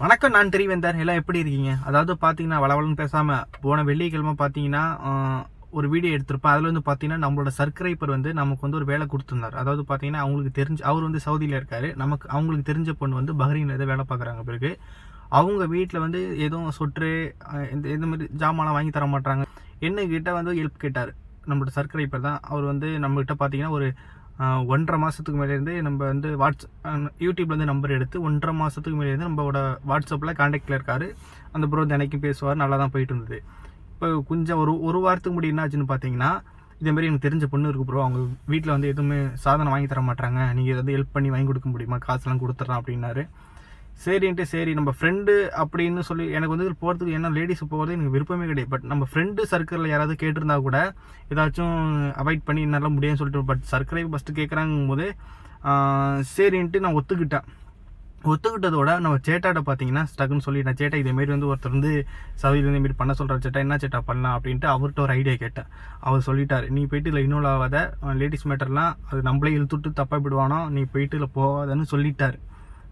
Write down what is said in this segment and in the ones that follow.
வணக்கம் நான் தெரிவேந்தர். எல்லாம் எப்படி இருக்கீங்க? அதாவது பார்த்தீங்கன்னா வளவலன்னு பேசாமல் போன வெள்ளிக்கிழமை பார்த்தீங்கன்னா ஒரு வீடியோ எடுத்திருப்பேன். அதில் வந்து பார்த்தீங்கன்னா நம்மளோட சப்ஸ்கிரைபர் வந்து நமக்கு வந்து ஒரு வேலை கொடுத்துருந்தார். அதாவது பார்த்தீங்கன்னா அவங்களுக்கு தெரிஞ்சு அவர் வந்து சவுதியில் இருக்கார். நமக்கு அவங்களுக்கு தெரிஞ்ச பொண்ணு வந்து பஹ்ரீனில் ஏதோ வேலை பார்க்குறாங்க பிறகு. அவங்க வீட்டில் வந்து எதுவும் சொட்டு இந்த இந்த மாதிரி ஜாமான்லாம் வாங்கி தர மாட்டாங்க என்ன கிட்ட வந்து ஹெல்ப் கேட்டார். நம்மளோட சர்க்கரைப்பர் தான். அவர் வந்து நம்மகிட்ட பார்த்தீங்கன்னா ஒரு ஒன்றரை மாதத்துக்கு மேலேருந்து நம்ம வந்து வாட்ஸ் யூடியூப்லேருந்து நம்பர் எடுத்து ஒன்றரை மாதத்துக்கு மேலேருந்து நம்மளோட வாட்ஸ்அப்பில் காண்டாக்டில் இருக்கார். அந்த ப்ரோ தினைக்கும் பேசுவார் நல்லா தான் போயிட்டு இருந்தது இப்போ கொஞ்சம் ஒரு ஒரு வாரத்துக்கு முன்னாடி என்ன ஆச்சுன்னு பார்த்தீங்கன்னா இதேமாரி எனக்கு தெரிஞ்ச பொண்ணு இருக்கு ப்ரோ அவங்க வீட்டில் வந்து எதுவுமே சாதனம் வாங்கி தர மாட்டாங்க நீங்கள் எதாவது ஹெல்ப் பண்ணி வாங்கி கொடுக்க முடியுமா? காசுலாம் கொடுத்துட்றான் அப்படின்னாரு. சரின்ட்டு சரி நம்ம ஃப்ரெண்டு அப்படின்னு சொல்லி எனக்கு வந்து போகிறதுக்கு என்ன லேடிஸ் போகிறது எனக்கு விருப்பமே கிடையாது. பட் நம்ம ஃப்ரெண்டு சர்க்கிளில் யாராவது கேட்டிருந்தா கூட ஏதாச்சும் அவாய்ட் பண்ணி என்னால் முடியும்னு சொல்லிட்டு பட் சர்க்கரை ஃபஸ்ட்டு கேட்குறாங்கும் போது சரின்ட்டு நான் ஒத்துக்கிட்டேன். ஒத்துக்கிட்டதோட நம்ம சேட்டாட்ட பார்த்தீங்கன்னா ஸ்டக்குன்னு சொல்லிட்டேன் சேட்டா இதேமாரி வந்து ஒருத்தர் வந்து சவுதியில் இதேமாரி பண்ண சொல்கிற சேட்டா என்ன சேட்டா பண்ணலாம்? அப்படின்ட்டு அவர்கிட்ட ஒரு ஐடியா கேட்டேன். அவர் சொல்லிட்டார் நீ போயிட்டு இதில் இன்வால்வ் ஆகாத லேடிஸ் மேட்டர்லாம் அது நம்மளே இழுத்துட்டு தப்பாக விடுவானோ நீ போயிட்டு இதில் போகாதன்னு சொல்லிட்டார்.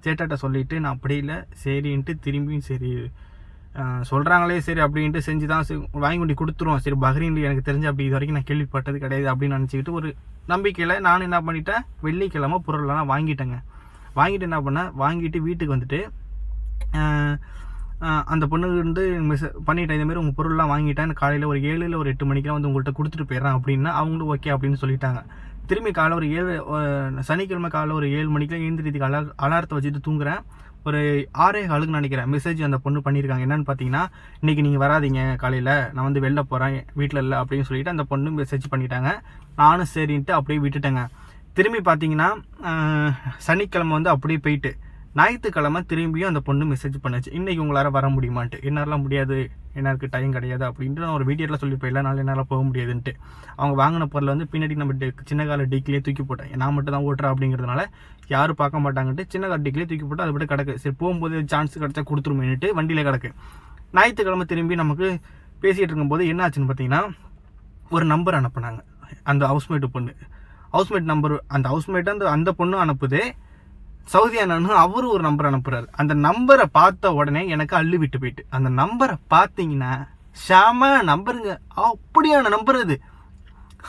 சேட்டாட்ட சொல்லிட்டு நான் அப்படி இல்லை சரின்ட்டு திரும்பியும் சரி சொல்கிறாங்களே சரி அப்படின்ட்டு செஞ்சு தான் சரி, வாங்கி கொண்டு கொடுத்துருவோம். சரி பஹ்ரைனில் எனக்கு தெரிஞ்ச அப்படி இது வரைக்கும் நான் கேள்விப்பட்டது கிடையாது அப்படின்னு நினச்சிக்கிட்டு ஒரு நம்பிக்கையில் நான் என்ன பண்ணிட்டேன் வெள்ளிக்கிழமை பொருளெல்லாம் வாங்கிட்டேங்க. வாங்கிட்டு என்ன பண்ணேன் வாங்கிட்டு வீட்டுக்கு வந்துட்டு அந்த பொண்ணுக்கு வந்து மிஸ் பண்ணிட்டேன் இதேமாரி உங்கள் பொருள்லாம் வாங்கிட்டேன் காலையில் ஒரு ஏழு இல்லை ஒரு எட்டு மணிக்கெலாம் வந்து உங்கள்கிட்ட கொடுத்துட்டு போயிடுறேன் அப்படின்னா அவங்களும் ஓகே அப்படின்னு சொல்லிட்டாங்க. திரும்பி காலை ஒரு ஏழு சனிக்கிழமை காலைல ஒரு ஏழு மணிக்கெலாம் எழுந்திரிக்கு அலா அலாரத்தை வச்சுட்டு தூங்குறேன். ஒரு ஆறே காலுக்கு நினைக்கிறேன். மெசேஜ் அந்த பொண்ணு பண்ணியிருக்காங்க. என்னென்னு பார்த்தீங்கன்னா இன்றைக்கி நீங்கள் வராதீங்க காலையில் நான் வந்து வெளில போகிறேன் வீட்டில் இல்லை அப்படின்னு சொல்லிட்டு அந்த பொண்ணு மெசேஜ் பண்ணிட்டாங்க. நானும் சரின்ட்டு அப்படியே விட்டுட்டேங்க. திரும்பி பார்த்தீங்கன்னா சனிக்கிழமை வந்து அப்படியே போயிட்டு ஞாயிற்றுக்கிழமை திரும்பியும் அந்த பொண்ணு மெசேஜ் பண்ணுச்சு. இன்றைக்கி உங்களால் வர முடியுமான்ட்டு. என்னாலாம் முடியாது. எனக்கு டைம் கிடையாது. அப்படின்ட்டு நான் ஒரு வீடியோவில் சொல்லியிருப்பேன் போயிடலாம் நாள் என்னால் போக முடியாதுன்ட்டு. அவங்க வாங்கின பொருளை வந்து பின்னாடி நம்ம சின்ன கால டிக்கிலே தூக்கி போட்டேன். நான் மட்டும் தான் ஓட்டுறேன் அப்படிங்கிறதுனால யாரும் பார்க்க மாட்டாங்கன்ட்டு சின்ன கால டிக்கிலே தூக்கி போட்டு அது விட கிடக்கு. சரி போகும்போது சான்ஸ் கிடச்சா கொடுத்துருமேன்ட்டு வண்டியில் கிடக்கு. ஞாயிற்றுக்கிழமை திரும்பி நமக்கு பேசிகிட்டு இருக்கும்போது என்ன ஆச்சுன்னு பார்த்தீங்கன்னா ஒரு நம்பர் அனுப்புனாங்க. அந்த ஹவுஸ்மேட்டு பொண்ணு. ஹவுஸ்மேட் நம்பர் அந்த ஹவுஸ்மேட் அந்த அந்த பொண்ணும் அனுப்புது. சவுதி அண்ணனும் அவரும் ஒரு நம்பர் அனுப்புறாரு. அந்த நம்பரை பார்த்த உடனே எனக்கு அள்ளு விட்டு போயிட்டு. அந்த நம்பரை பார்த்தீங்கன்னா ஷாம நம்பருங்க. அப்படியான நம்பர் அது.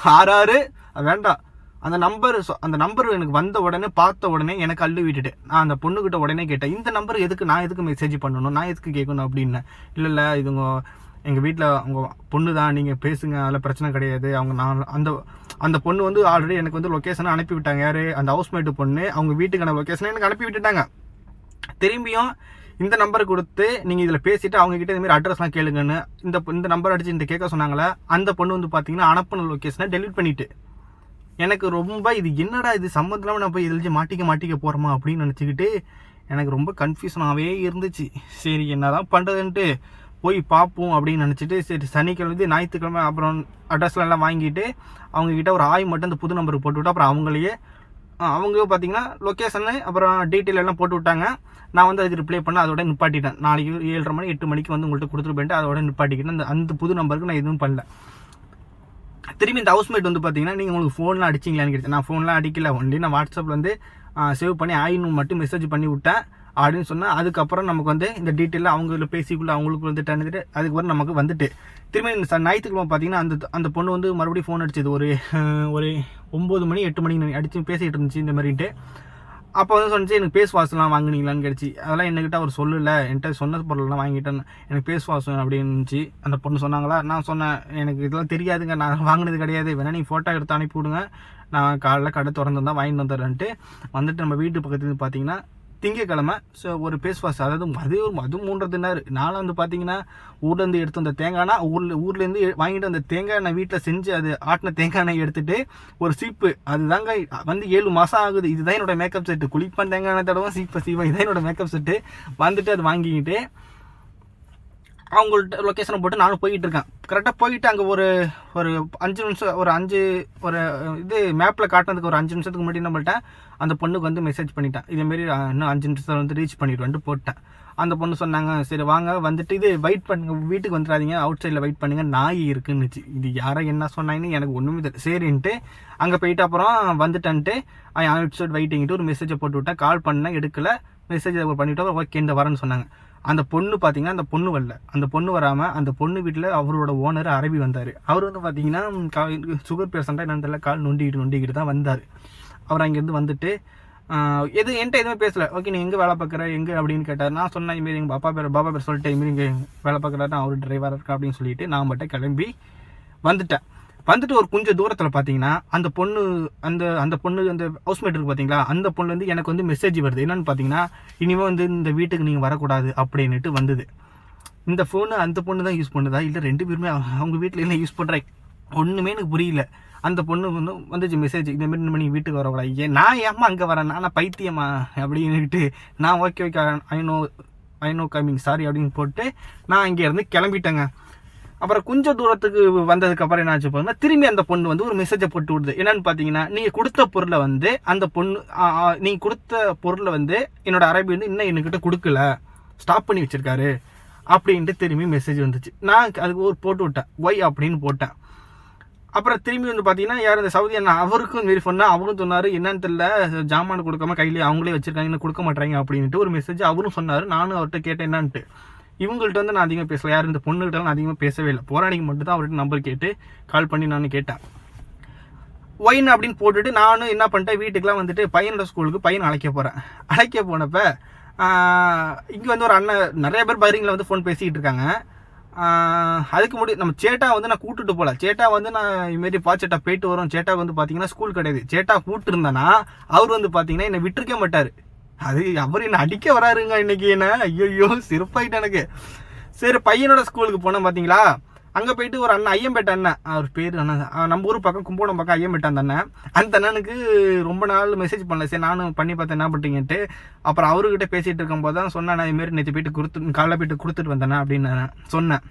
ஆறாறு வேண்டாம். அந்த நம்பர் அந்த நம்பர் எனக்கு வந்த உடனே பார்த்த உடனே எனக்கு அள்ளு விட்டுட்டு. நான் அந்த பொண்ணுக்கிட்ட உடனே கேட்டேன் இந்த நம்பர் எதுக்கு நான் எதுக்கு மெசேஜ் பண்ணணும்? நான் எதுக்கு கேட்கணும்? அப்படின்னு. இல்லை இல்லை இது உங்கள் எங்கள் வீட்டில் அவங்க பொண்ணு தான் நீங்கள் பேசுங்க. அதில் பிரச்சனை கிடையாது. அவங்க நான் அந்த அந்த பொண்ணு வந்து ஆல்ரெடி எனக்கு வந்து லொக்கேஷனை அனுப்பி விட்டாங்க யார்? அந்த ஹவுஸ்மேட்டு பொண்ணு. அவங்க வீட்டுக்கான லொக்கேஷனை எனக்கு அனுப்பி விட்டுட்டாங்க. திரும்பியும் இந்த நம்பர் கொடுத்து நீங்கள் இதில் பேசிவிட்டு அவங்க இந்தமாரி அட்ரஸ்லாம் கேளுங்கன்னு இந்த இந்த நம்பர் அடித்து இந்த கேட்க சொன்னாங்களே அந்த பொண்ணு வந்து பார்த்தீங்கன்னா அனுப்பின லொக்கேஷனை டெலிட் பண்ணிட்டு. எனக்கு ரொம்ப இது என்னடா இது? சம்மந்தமாக நான் போய் இதில் மாட்டிக்க மாட்டிக்க போகிறோமா அப்படின்னு நினச்சிக்கிட்டு எனக்கு ரொம்ப கன்ஃபியூஷனாகவே இருந்துச்சு. சரி என்ன தான் பண்ணுறதுன்ட்டு போய் பார்ப்போம் அப்படின்னு நினச்சிட்டு சரி சனிக்கிழமை ஞாயிற்றுக்கிழமை அப்புறம் அட்ரஸ்லாம் எல்லாம் வாங்கிட்டு அவங்கக்கிட்ட ஒரு ஆய் மட்டும் அந்த புது நம்பருக்கு போட்டு விட்டு அப்புறம் அவங்களையே அவங்க பார்த்தீங்கன்னா லொக்கேஷனு அப்புறம் டீட்டெயில் எல்லாம் போட்டு விட்டாங்க. நான் வந்து அதுக்கு ரிப்ளை பண்ண அதோட நிப்பாட்டிட்டேன். நாளைக்கு ஏழரை மணி எட்டு மணிக்கு வந்து உங்கள்கிட்ட கொடுத்துட்டு போயிட்டு அதோட நிப்பாட்டிக்கிட்டேன் அந்த அந்த புது நம்பருக்கு நான் எதுவும் பண்ணல. திரும்பி இந்த ஹவுஸ்மேட் வந்து பார்த்தீங்கன்னா நீங்கள் உங்களுக்கு ஃபோன்லாம் அடிச்சிங்களான்னு கேட்டேன். நான் ஃபோன்லாம் அடிக்கல. ஒன்லி நான் வாட்ஸ்அப்பில் வந்து சேவ் பண்ணி ஆயின்னு மட்டும் மெசேஜ் பண்ணி விட்டேன். அப்படின்னு சொன்னால் அதுக்கப்புறம் நமக்கு வந்து இந்த டீட்டெயிலில் அவங்க பேசிக்குள்ளே அவங்களுக்கு வந்துட்டு அனுப்பிட்டு அதுக்கப்புறம் நமக்கு வந்துட்டு. திரும்பி இந்த ச- ஞாயிற்றுக்கிழமை பார்த்தீங்கன்னா அந்த அந்த பொண்ணு வந்து மறுபடியும் ஃபோன் அடிச்சது. ஒரு ஒரு ஒம்பது மணி எட்டு மணி அடித்து பேசிகிட்டு இருந்துச்சு இந்த மாதிரின்ட்டு. அப்போ வந்து சொன்னிச்சு எனக்கு பேஸ் வாஷ்லாம் வாங்கினீங்களான்னு கிடச்சி அதெல்லாம் என்கிட்ட அவர் சொல்லலை. என்கிட்ட சொன்ன பொருள்லாம் வாங்கிட்டேன் எனக்கு பேஸ் வாஷ் அப்படின்னு இருந்துச்சு அந்த பொண்ணு சொன்னாங்களா? நான் சொன்னேன். எனக்கு இதெல்லாம் தெரியாதுங்க. நான் வாங்கினது கிடையாது. வேணா நீங்கள் ஃபோட்டோ எடுத்து அனுப்பி விடுங்க நான் காலைல கடை திறந்து தான் வாங்கிட்டு வந்துடுறேன்ட்டு வந்துட்டு நம்ம வீட்டு பக்கத்துலேருந்து பார்த்தீங்கன்னா திங்கக்கிழமை ஸோ ஒரு ஃபேஸ் வாஷ் அதாவது அது ஒரு மூன்று மூன்றதுனாரு நானும் வந்து பார்த்தீங்கன்னா ஊர்லேருந்து எடுத்து வந்த தேங்காய்னா ஊரில் ஊர்லேருந்து வாங்கிட்டு வந்த தேங்காய் நான் வீட்டில் செஞ்சு அது ஆட்டின தேங்காய் எண்ணெய் எடுத்துட்டு ஒரு சீப்பு அதுதாங்க வந்து ஏழு மாதம் ஆகுது. இதுதான் என்னோடய மேக்கப் செட்டு குளிப்பான் தேங்காய் எண்ணெய் தடவை சீப்பை சீப்பை இதுதான் என்னோட மேக்கப் செட்டு வந்துட்டு அது வாங்கிக்கிட்டு அவங்கள்ட்ட லொக்கேஷனை போட்டு நானும் போயிட்டு இருக்கேன். கரெக்டாக போயிட்டு அங்கே ஒரு ஒரு அஞ்சு நிமிஷம் ஒரு அஞ்சு ஒரு இது மேப்பில் காட்டினதுக்கு ஒரு அஞ்சு நிமிஷத்துக்கு முன்னாடி நம்மள்ட்ட அந்த பொண்ணுக்கு வந்து மெசேஜ் பண்ணிட்டேன். இதேமாரி இன்னும் அஞ்சு நிமிஷத்தில் வந்து ரீச் பண்ணிடுவேன்ட்டு போட்டேன். அந்த பொண்ணு சொன்னாங்க சரி வாங்க வந்துட்டு இது வெயிட் பண்ணுங்க வீட்டுக்கு வந்துடாதீங்க அவுட் சைடில் வெயிட் பண்ணுங்க நாய் இருக்குன்னுச்சு. இது யாரை என்ன சொன்னாங்கன்னு எனக்கு ஒன்றுமே தெரியல. சரின்ட்டு அங்கே போயிட்டு அப்புறம் வந்துட்டேன்ட்டு ஐ அவுட் சைட் வெயிட்டிங்கிட்டு ஒரு மெசேஜை போட்டு விட்டேன். கால் பண்ணேன் எடுக்கல. மெசேஜ் பண்ணிவிட்டு ஓகே இந்த வரேன்னு சொன்னாங்க. அந்த பொண்ணு பார்த்தீங்கன்னா அந்த பொண்ணு வரல. அந்த பொண்ணு வராமல் அந்த பொண்ணு வீட்டில் அவரோட ஓனர் அரபி வந்தார். அவர் வந்து பார்த்தீங்கன்னா சுகர் பேஷண்ட்டாக என்னன்னு தெரியல கால் நொண்டிக்கிட்டு நொண்டிக்கிட்டு தான் வந்தார். அவர் அங்கேருந்து வந்துட்டு எது என்கிட்ட எதுவுமே பேசல. ஓகே நீ எங்கே வேலை பார்க்குற எங்கே அப்படின்னு கேட்டார். நான் சொன்னேன் இதுமாரி எங்கள் பாப்பா பேர் பாப்பா பேர் சொல்லிட்டேன். இதுமாரி இங்கே வேலை பார்க்குறாரு அவர் டிரைவராக இருக்கா? அப்படின்னு சொல்லிட்டு நான் மட்டும் கிளம்பி வந்துட்டேன். வந்துட்டு ஒரு கொஞ்சம் தூரத்தில் பார்த்தீங்கன்னா அந்த பொண்ணு அந்த அந்த பொண்ணு அந்த ஹவுஸ்மேட் இருக்கு பார்த்தீங்களா அந்த பொண்ணு வந்து எனக்கு வந்து மெசேஜ் வருது. என்னன்னு பார்த்தீங்கன்னா இனிமேல் வந்து இந்த வீட்டுக்கு நீங்கள் வரக்கூடாது அப்படின்னுட்டு வந்தது. இந்த ஃபோனு அந்த பொண்ணு தான் யூஸ் பண்ணுதா? இல்லை ரெண்டு பேருமே அவங்க- வீட்டில் என்ன யூஸ் பண்ணுறேன் ஒன்றுமே எனக்கு புரியல. அந்த பொண்ணு வந்து வந்துச்சு மெசேஜ் இந்த மாதிரி மணி நீங்கள் வீட்டுக்கு வரக்கூடாது. ஏன் நான் ஏம்மா அங்கே வரேன்? நான் பைத்தியமா? அப்படின்னுட்டு நான் okay okay I know I know coming sorry அப்படின்னு போட்டு நான் இங்கே இருந்து கிளம்பிட்டேங்க. அப்புறம் கொஞ்சம் தூரத்துக்கு வந்ததுக்கு அப்புறம் என்ன ஆச்சு பாருங்க திரும்பி அந்த பொண்ணு வந்து ஒரு மெசேஜை போட்டு விடுது. என்னன்னு பார்த்தீங்கன்னா நீங்க கொடுத்த பொருளை வந்து அந்த பொண்ணு நீங்கள் நீங்க கொடுத்த பொருளை வந்து என்னோட அரபி வந்து இன்னும் என்கிட்ட கொடுக்கல. ஸ்டாப் பண்ணி வச்சிருக்காரு. அப்படின்ட்டு திரும்பி மெசேஜ் வந்துச்சு. நான் அதுக்கு ஒரு போட்டு விட்டேன். ஒய் அப்படின்னு போட்டேன். அப்புறம் திரும்பி வந்து பார்த்தீங்கன்னா யார் இந்த சவுதி அண்ணா அவருக்கும் மாரி சொன்னா அவரும் சொன்னார் என்னன்னு தெரியல ஜாமான் கொடுக்காம கையிலே அவங்களே வச்சிருக்காங்க இன்னும் கொடுக்க மாட்டாங்க அப்படின்ட்டு ஒரு மெசேஜ் அவரும் சொன்னார். நானும் அவர்கிட்ட கேட்டேன் என்னன்ட்டு? இவங்கள்ட்ட வந்து நான் அதிகமாக பேசல. யார் இந்த பொண்ணுகிட்ட நான் அதிகமாக பேசவே இல்லை. போராடிக்கு மட்டும் தான் அவர்கிட்ட நம்பர் கேட்டு கால் பண்ணி நான் கேட்டேன். ஒயின் அப்படின்னு போட்டுட்டு நானும் என்ன பண்ணிட்டேன்? வீட்டுக்குலாம் வந்துட்டு பையனோட ஸ்கூலுக்கு பையன் அழைக்க போகிறேன் அழைக்க போனப்ப இங்கே வந்து ஒரு அண்ணன் நிறைய பேர் பைரிங்கில் வந்து ஃபோன் பேசிக்கிட்டு இருக்காங்க. அதுக்கு முடி நம்ம சேட்டா வந்து நான் கூட்டுட்டு போகல சேட்டா வந்து நான் இதுமாரி பா சேட்டா போயிட்டு வரோம். சேட்டா வந்து பார்த்தீங்கன்னா ஸ்கூல் கிடையாது. சேட்டா கூப்பிட்டுருந்தேன்னா இருந்தேன்னா அவர் வந்து பார்த்தீங்கன்னா என்னை விட்டுருக்க மாட்டார். அது அவர் என்ன அடிக்க வராருங்க இன்னைக்கு என்ன? ஐயோ சிறப்பாயிட்டு எனக்கு. சரி பையனோட ஸ்கூலுக்கு போனேன் பார்த்தீங்களா அங்கே போயிட்டு ஒரு அண்ணன் ஐயம்பேட்டை அண்ணன். அவர் பேர் அண்ணன் நம்ம ஊர் பக்கம் கும்போணம் பக்கம் ஐயம்பேட்டை அந்த அண்ணன். அந்த அண்ணனுக்கு ரொம்ப நாள் மெசேஜ் பண்ணல. சரி நானும் பண்ணி பார்த்தேன் என்ன பண்ணுறீங்கன்ட்டு அப்புறம் அவர்கிட்ட பேசிகிட்டு இருக்கும்போது தான் சொன்னேன் நான் இதுமாரி நேற்று போயிட்டு கொடுத்து காலைல போயிட்டு கொடுத்துட்டு வந்தேண்ணா அப்படின்னு நான் சொன்னேன்.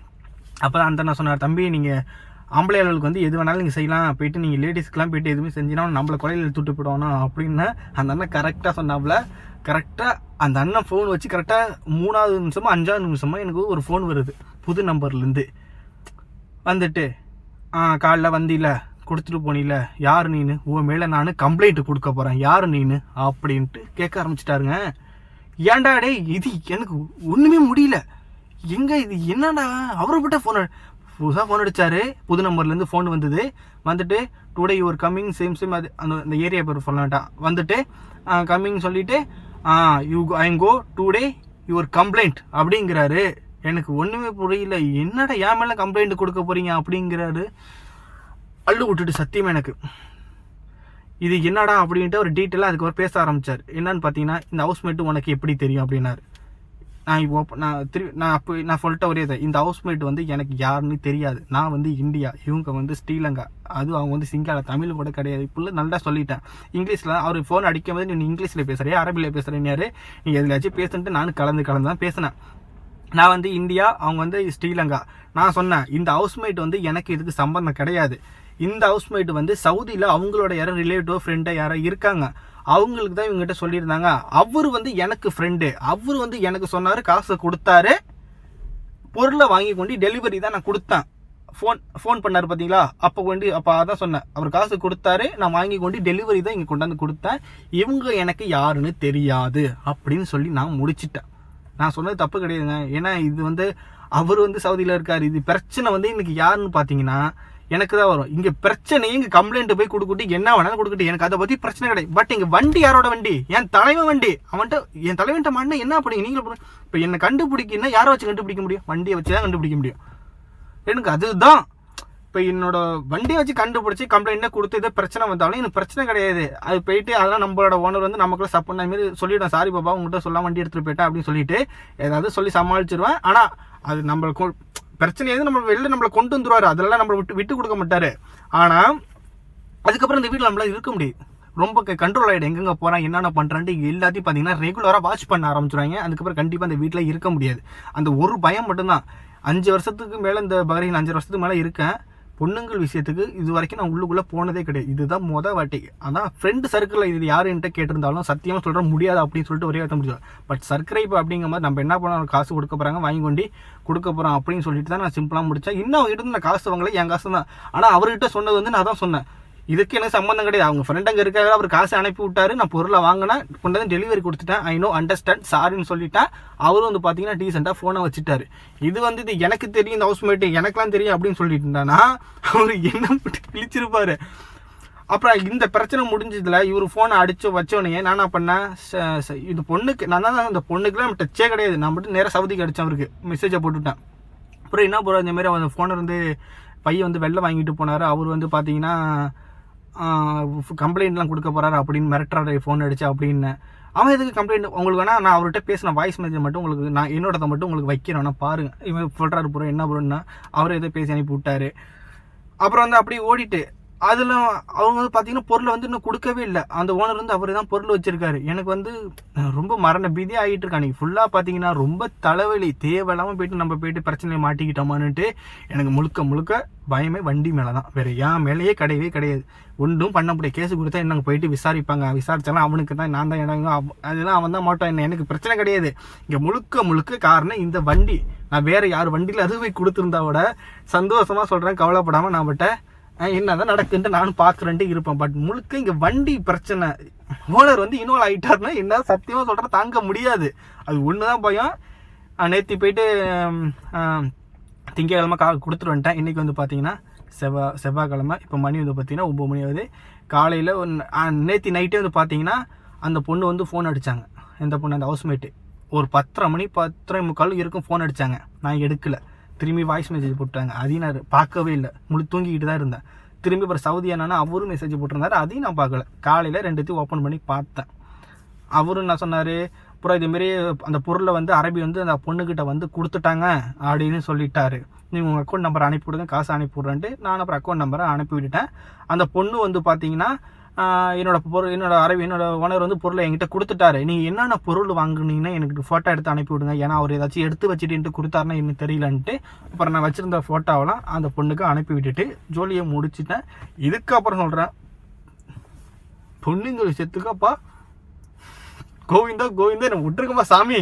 அப்போ தான் அந்த அண்ணன் சொன்னார் தம்பி நீங்கள் ஆம்பளையாளர்களுக்கு வந்து எது வேணாலும் நீங்கள் செய்யலாம். போயிட்டு நீங்கள் லேடிஸ்க்கெலாம் போயிட்டு எதுவுமே செஞ்சினா நம்மளை கொலையில் தூட்டு போயிடுவானா அப்படின்னு அந்த அண்ணன் கரெக்டாக சொன்னாப்புல. கரெக்டாக அந்த அண்ணன் ஃபோன் வச்சு கரெக்டாக மூணாவது நிமிஷமோ அஞ்சாவது நிமிஷமோ எனக்கு ஒரு ஃபோன் வருது. புது நம்பர்லேருந்து வந்துட்டு ஆ காலைல வந்தில கொடுத்துட்டு போனில. யார் நீனு? உன் மேலே நான் கம்ப்ளைண்ட் கொடுக்க போகிறேன் யார் நீனு? அப்படின்ட்டு கேட்க ஆரம்பிச்சிட்டாருங்க. ஏன்டா டேய் இது எனக்கு ஒன்றுமே முடியல. எங்கே இது? என்னடா? அவரை விட்ட ஃபோன் புதுசாக ஃபோன் அடித்தார் புது நம்பர்லேருந்து ஃபோன் வந்தது. வந்துட்டு today your coming same same அது அந்த அந்த ஏரியா பேர் சொல்ல வந்துட்டு கம்மிங் சொல்லிவிட்டு you I go today your complaint அப்படிங்கிறாரு. எனக்கு ஒன்றுமே புரியல. என்னடா ஏன் மேலே கம்ப்ளைண்ட் கொடுக்க போகிறீங்க அப்படிங்கிறாரு. அள்ளு விட்டுட்டு சத்தியம் எனக்கு. இது என்னடா அப்படின்ட்டு ஒரு டீட்டெயிலாக அதுக்கு ஒரு பேச ஆரம்பிச்சார். என்னன்னு பார்த்தீங்கன்னா இந்த ஹவுஸ்மேட்டு உனக்கு எப்படி தெரியும்? அப்படின்னாரு. நான் இப்போ நான் திரு நான் அப்போ நான் சொல்லிட்ட ஒரே இதை. இந்த ஹவுஸ்மேட் வந்து எனக்கு யாருன்னு தெரியாது. நான் வந்து இந்தியா இவங்க வந்து ஸ்ரீலங்கா. அது அவங்க வந்து சிங்கால தமிழ் கூட கிடையாது. இப்போ நல்லா சொல்லிட்டேன். இங்கிலீஷில் அவர் ஃபோன் அடிக்கும் போது நீ இங்கிலீஷில் பேசுறியா அரபியில் பேசுகிறேன்னாரு நீ எதுலாச்சும் பேசுன்ட்டு நானும் கலந்து கலந்து தான் பேசினேன். நான் வந்து இந்தியா அவங்க வந்து ஸ்ரீலங்கா. நான் சொன்னேன் இந்த ஹவுஸ்மேட் வந்து எனக்கு இதுக்கு சம்பந்தம் கிடையாது. இந்த ஹவுஸ்மேட் வந்து சவுதியில் அவங்களோட யாரோ ரிலேட்டிவ் ஃப்ரெண்டோ யாரோ இருக்காங்க. அவங்களுக்கு தான் இவங்ககிட்ட சொல்லியிருந்தாங்க. அவர் வந்து எனக்கு ஃப்ரெண்டு அவர் வந்து எனக்கு சொன்னார் காசு கொடுத்தாரு. பொருளை வாங்கி கொண்டு டெலிவரி தான் நான் கொடுத்தேன். ஃபோன் ஃபோன் பண்ணார் பார்த்தீங்களா அப்போ கொண்டு அப்போ அதான் சொன்னேன். அவர் காசு கொடுத்தாரு நான் வாங்கி கொண்டு டெலிவரி தான் இங்கே கொண்டாந்து கொடுத்தேன். இவங்க எனக்கு யாருன்னு தெரியாது அப்படின்னு சொல்லி நான் முடிச்சிட்டேன். நான் சொன்னது தப்பு கிடையாதுங்க. ஏன்னா இது வந்து அவர் வந்து சவுதியில் இருக்கார். இது பிரச்சனை வந்து இன்னைக்கு யாருன்னு பார்த்தீங்கன்னா எனக்கு தான் வரும். இங்கே பிரச்சனை இங்கே கம்ப்ளைண்ட் போய் கொடுக்கட்டு என்ன வேணாலும் கொடுக்கட்டு. எனக்கு அதை பற்றி பிரச்சனை கிடையாது. பட் இங்கே வண்டி யாரோட வண்டி? என் தலைவன் வண்டி. அவன்கிட்ட என் தலைவன்ட்ட மாட்டினா என்ன பண்ணீங்க நீங்களும் இப்போ என்னை கண்டுபிடிக்கணும்னா யாரை வச்சு கண்டுபிடிக்க முடியும்? வண்டியை வச்சு தான் கண்டுபிடிக்க முடியும். எனக்கு அதுதான். இப்போ என்னோட வண்டியை வச்சு கண்டுபிடிச்சி கம்ப்ளைண்ட்டை கொடுத்து ஏதோ பிரச்சனை வந்தாலும் எனக்கு பிரச்சனை கிடையாது. அது போயிட்டு அதெல்லாம் நம்மளோட ஓனர் வந்து நமக்குள்ள சப்போர்ட் மாதிரி சொல்லிவிடும் சாரி பாபா உங்கள்கிட்ட சொல்லாம வண்டி எடுத்துகிட்டு போயிட்டேன் அப்படின்னு சொல்லிட்டு ஏதாவது சொல்லி சமாளிச்சிருவேன். ஆனால் அது நம்மளுக்கு பிரச்சனை எது? நம்ம வெளில நம்மளை கொண்டு வந்துருவாரு. அதெல்லாம் நம்மளை விட்டு விட்டு கொடுக்க மாட்டாரு. ஆனால் அதுக்கப்புறம் இந்த வீட்டில் நம்மளால் இருக்க முடியாது ரொம்ப கண்ட்ரோல் ஆகிடும் எங்கெங்க போகிறான் என்னென்ன பண்ணுறான்ட்டு எல்லாத்தையும் பார்த்தீங்கன்னா ரெகுலராக வாட்ச் பண்ண ஆரம்பிச்சிருவாங்க. அதுக்கப்புறம் கண்டிப்பாக அந்த வீட்டில் இருக்க முடியாது. அந்த ஒரு பயம் மட்டும்தான். அஞ்சு வருஷத்துக்கு மேலே இந்த பகரீன் அஞ்சு வருஷத்துக்கு மேலே இருக்கேன். பொண்ணுங்கள் விஷயத்துக்கு இது வரைக்கும் நான் உள்ளுக்குள்ளே போனதே கிடையாது. இதுதான் மொதல் வாட்டி. ஆனால் ஃப்ரெண்டு சர்க்கிளில் இது யார் என்கிட்ட கேட்டிருந்தாலும் சத்தியமாக சொல்கிற முடியாது அப்படின்னு சொல்லிட்டு ஒரே வார்த்தை முடியும் பட் சர்க்கரைப்பு அப்படிங்கிற மாதிரி நம்ம என்ன பண்ணோம் காசு கொடுக்க போகிறாங்க வாங்கி கொண்டு கொடுக்க போகிறோம் அப்படின்னு சொல்லிட்டு தான் நான் சிம்பிளாக முடித்தேன் இன்னும் அவங்ககிட்ட நான் காசு வாங்கல என் காசு தான். ஆனால் அவர்கிட்ட சொன்னது வந்து நான் தான் சொன்னேன். இதுக்கு எனக்கு சம்மந்தம் கிடையாது. அவங்க ஃப்ரெண்ட் அங்கே இருக்காரு அவர் காசு அனுப்பி விட்டாரு. நான் பொருளை வாங்கினேன். கொண்டு வந்து டெலிவரி கொடுத்துட்டேன் ஐ நோ அண்டர்ஸ்டாண்ட் சாரின்னு சொல்லிட்டேன். அவரும் வந்து பார்த்தீங்கன்னா டீசெண்டாக ஃபோனை வச்சுட்டாரு. இது வந்து இது எனக்கு தெரியும் இந்த ஹவுஸ் மேட்டு எனக்குலாம் தெரியும் அப்படின்னு சொல்லிட்டு இருந்தானா? அவர் என்ன போட்டு கிழிச்சிருப்பாரு. அப்புறம் இந்த பிரச்சனை முடிஞ்சதுல இவர் ஃபோனை அடிச்சு வச்சோடனே நான் என்ன பண்ணேன்? ச- ச- இது பொண்ணுக்கு நான் தான் அந்த பொண்ணுக்குலாம் நம்ம டச்சே கிடையாது. நான் மட்டும் நேராக சவுதிக்கு அடிச்சேன் அவருக்கு. மெசேஜை போட்டுவிட்டேன் அப்புறம் என்ன போகிறோம் இந்தமாரி அவன் அந்த ஃபோனை வந்து பையன் வந்து வெளில வாங்கிட்டு போனார். அவர் வந்து பார்த்தீங்கன்னா கம்ப்ளைண்ட்லாம் கொடுக்க போகிறாரு அப்படின்னு மிரட்டுறாரு ஃபோன் அடிச்சு அப்படின்னு. அவன் எதுக்கு கம்ப்ளைண்ட் உங்களுக்கு வேணால் நான் அவர்கிட்ட பேசின வாய்ஸ் மெசேஜ் மட்டும் உங்களுக்கு நான் என்னோடதை மட்டும் உங்களுக்கு வைக்கிறேன். பாருங்க. இவன் சொல்கிறாரு ப்ரோ என்ன ப்ரோன்னா அவர் எதோ பேசி அனுப்பி விட்டாரு. அப்புறம் வந்து அப்படியே ஓடிட்டு அதில் அவங்க வந்து பார்த்தீங்கன்னா பொருளை வந்து இன்னும் கொடுக்கவே இல்லை. அந்த ஓனர் வந்து அவர் தான் பொருள் வச்சுருக்காரு. எனக்கு வந்து ரொம்ப மரண பீதியாக ஆகிட்டு இருக்கா நீங்கள் ஃபுல்லாக பார்த்தீங்கன்னா ரொம்ப தலைவலி தேவையில்லாமல் போயிட்டு நம்ம போயிட்டு பிரச்சனையை மாட்டிக்கிட்டோமான்னுட்டு எனக்கு முழுக்க முழுக்க பயமே வண்டி மேலே தான் வேறு என் மேலேயே கிடையவே கிடையாது. ஒன்றும் பண்ண முடியாது கேஸ் கொடுத்தா என்ன போயிட்டு விசாரிப்பாங்க? விசாரித்தாலும் அவனுக்கு தான் நான் தான் இடம் அவ- அதெல்லாம் அவன் தான் மாட்டான் என்ன எனக்கு பிரச்சனை கிடையாது. இங்கே முழுக்க முழுக்க காரணம் இந்த வண்டி. நான் வேறு யார் வண்டியில் அதுவே கொடுத்துருந்தா விட சந்தோஷமாக சொல்கிறேன் கவலைப்படாமல் நான் விட்ட என்னதான் நடக்குன்ட்டு நானும் பார்க்குறேன்ட்டு இருப்பேன். பட் முழுக்க இங்கே வண்டி பிரச்சனை. ஓனர் வந்து இன்வால்வ் ஆகிட்டாருன்னா என்ன சத்தியமாக சொல்கிறேன் தாங்க முடியாது. அது ஒன்று தான் பயம் நேற்று போயிட்டு திங்கக்கிழமை கா கொடுத்துட்டு வந்துட்டேன். இன்றைக்கி வந்து பார்த்தீங்கன்னா செவ்வாய் செவ்வாய்க்கிழமை. இப்போ மணி வந்து பார்த்தீங்கன்னா ஒம்பது மணி ஆகுது. காலையில் நேற்று நைட்டே வந்து பார்த்தீங்கன்னா அந்த பொண்ணு வந்து ஃபோன் அடித்தாங்க இந்த பொண்ணு? அந்த ஹவுஸ்மேட்டு ஒரு பத்தரை மணி பத்தரை முக்கால் இருக்கும் ஃபோன் அடித்தாங்க நான் எடுக்கலை. திரும்பி வாய்ஸ் மெசேஜ் போட்டாங்க அதையும் நான் பார்க்கவே இல்லை. முழு தூங்கிக்கிட்டு தான் இருந்தேன். திரும்பி அப்புறம் சவுதி அண்ணா அவரும் மெசேஜ் போட்டிருந்தாரு. அதையும் நான் பார்க்கல. காலையில் ரெண்டுத்தையும் ஓப்பன் பண்ணி பார்த்தேன். அவரும் என்ன சொன்னார்? அப்புறம் இதேமாரி அந்த பொருளை வந்து அரபி வந்து அந்த பொண்ணுக்கிட்ட வந்து கொடுத்துட்டாங்க அப்படின்னு சொல்லிட்டாரு. நீங்கள் உங்கள் அக்கௌண்ட் நம்பர் அனுப்பி விடுங்க காசு அனுப்பிவிட்றேன்ட்டு நான் அப்புறம் அக்கௌண்ட் நம்பரை அனுப்பி விட்டுட்டேன் அந்த பொண்ணு வந்து பார்த்தீங்கன்னா என்னோட பொருள் என்னோட அரவி என்னோட ஓனர் வந்து பொருளை என்கிட்ட கொடுத்துட்டாரு. நீங்கள் என்னென்ன பொருள் வாங்குனீங்கன்னா எனக்கு ஃபோட்டோ எடுத்து அனுப்பி விடுங்க. ஏன்னா அவர் ஏதாச்சும் எடுத்து வச்சுட்டு கொடுத்தாருன்னா என்ன தெரியலன்ட்டு அப்புறம் நான் வச்சுருந்த ஃபோட்டோவெல்லாம் அந்த பொண்ணுக்கு அனுப்பி விட்டுட்டு ஜோலியை முடிச்சுட்டேன். இதுக்கப்புறம் சொல்கிறேன் பொண்ணுங்க விஷயத்துக்கப்பா கோவிந்தா கோவிந்தா நான் விட்டுருக்கமா சாமி.